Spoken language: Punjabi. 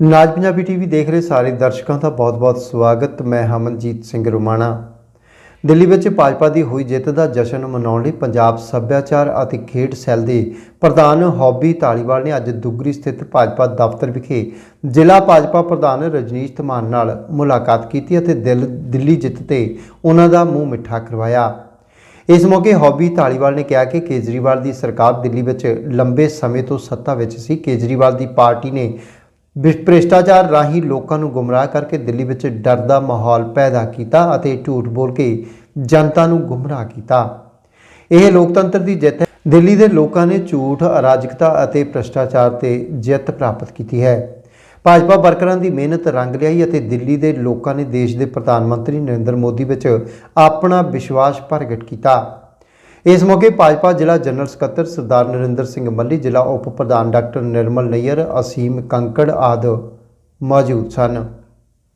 ਨਾਜ ਪੰਜਾਬੀ ਟੀਵੀ ਦੇਖ ਰਹੇ ਸਾਰੇ ਦਰਸ਼ਕਾਂ ਦਾ ਬਹੁਤ-ਬਹੁਤ ਸਵਾਗਤ। ਮੈਂ ਹਮਨਜੀਤ ਸਿੰਘ ਰੁਮਾਣਾ। ਦਿੱਲੀ ਵਿੱਚ ਭਾਜਪਾ ਦੀ ਹੋਈ ਜਿੱਤ ਦਾ ਜਸ਼ਨ ਮਨਾਉਣ ਲਈ ਪੰਜਾਬ ਸੱਭਿਆਚਾਰ ਅਤੇ ਖੇਡ ਸੈੱਲ ਦੇ ਪ੍ਰਧਾਨ ਹੌਬੀ ਧਾਲੀਵਾਲ ਨੇ ਅੱਜ ਦੁੱਗਰੀ ਸਥਿਤ ਭਾਜਪਾ ਦਫ਼ਤਰ ਵਿਖੇ ਜ਼ਿਲ੍ਹਾ ਭਾਜਪਾ ਪ੍ਰਧਾਨ ਰਜਨੀਸ਼ ਧਮਾਨ ਨਾਲ ਮੁਲਾਕਾਤ ਕੀਤੀ ਅਤੇ ਦਿਲ, ਦਿੱਲੀ ਜਿੱਤ ਤੇ ਉਹਨਾਂ ਦਾ ਮੂੰਹ ਮਿੱਠਾ ਕਰਵਾਇਆ। ਇਸ ਮੌਕੇ ਹੌਬੀ ਧਾਲੀਵਾਲ ਨੇ ਕਿਹਾ ਕਿ ਕੇਜਰੀਵਾਲ ਦੀ ਸਰਕਾਰ ਦਿੱਲੀ ਵਿੱਚ ਲੰਬੇ ਸਮੇਂ ਤੋਂ ਸੱਤਾ ਵਿੱਚ ਸੀ। ਕੇਜਰੀਵਾਲ ਦੀ ਪਾਰਟੀ ਨੇ ਭ੍ਰਿਸ਼ਟਾਚਾਰ ਰਾਹੀਂ ਲੋਕਾਂ ਨੂੰ ਗੁੰਮਰਾਹ ਕਰਕੇ ਦਿੱਲੀ ਵਿੱਚ ਡਰ ਦਾ ਮਾਹੌਲ ਪੈਦਾ ਕੀਤਾ ਅਤੇ ਝੂਠ ਬੋਲ ਕੇ ਜਨਤਾ ਨੂੰ ਗੁੰਮਰਾਹ ਕੀਤਾ। ਇਹ ਲੋਕਤੰਤਰ ਦੀ ਜਿੱਤ ਹੈ। ਦਿੱਲੀ ਦੇ ਲੋਕਾਂ ਨੇ ਝੂਠ, ਅਰਾਜਕਤਾ ਅਤੇ ਭ੍ਰਿਸ਼ਟਾਚਾਰ ਤੇ ਜਿੱਤ ਪ੍ਰਾਪਤ ਕੀਤੀ ਹੈ। ਭਾਜਪਾ ਵਰਕਰਾਂ ਦੀ ਮਿਹਨਤ, ਰੰਗ ਲਿਆਈ ਅਤੇ ਦਿੱਲੀ ਦੇ ਲੋਕਾਂ ਨੇ ਦੇਸ਼ ਦੇ ਪ੍ਰਧਾਨ ਮੰਤਰੀ ਨਰਿੰਦਰ ਮੋਦੀ ਵਿੱਚ ਆਪਣਾ ਵਿਸ਼ਵਾਸ ਪ੍ਰਗਟ ਕੀਤਾ। ਇਸ ਮੌਕੇ ਭਾਜਪਾ ਜ਼ਿਲ੍ਹਾ ਜਨਰਲ ਸਕੱਤਰ ਸਰਦਾਰ ਨਰਿੰਦਰ ਸਿੰਘ ਮੱਲੀ, ਜ਼ਿਲ੍ਹਾ ਉਪ ਪ੍ਰਧਾਨ ਡਾਕਟਰ ਨਿਰਮਲ ਨਈਅਰ, ਅਸੀਮ ਕੰਕੜ ਆਦਿ ਮੌਜੂਦ ਸਨ।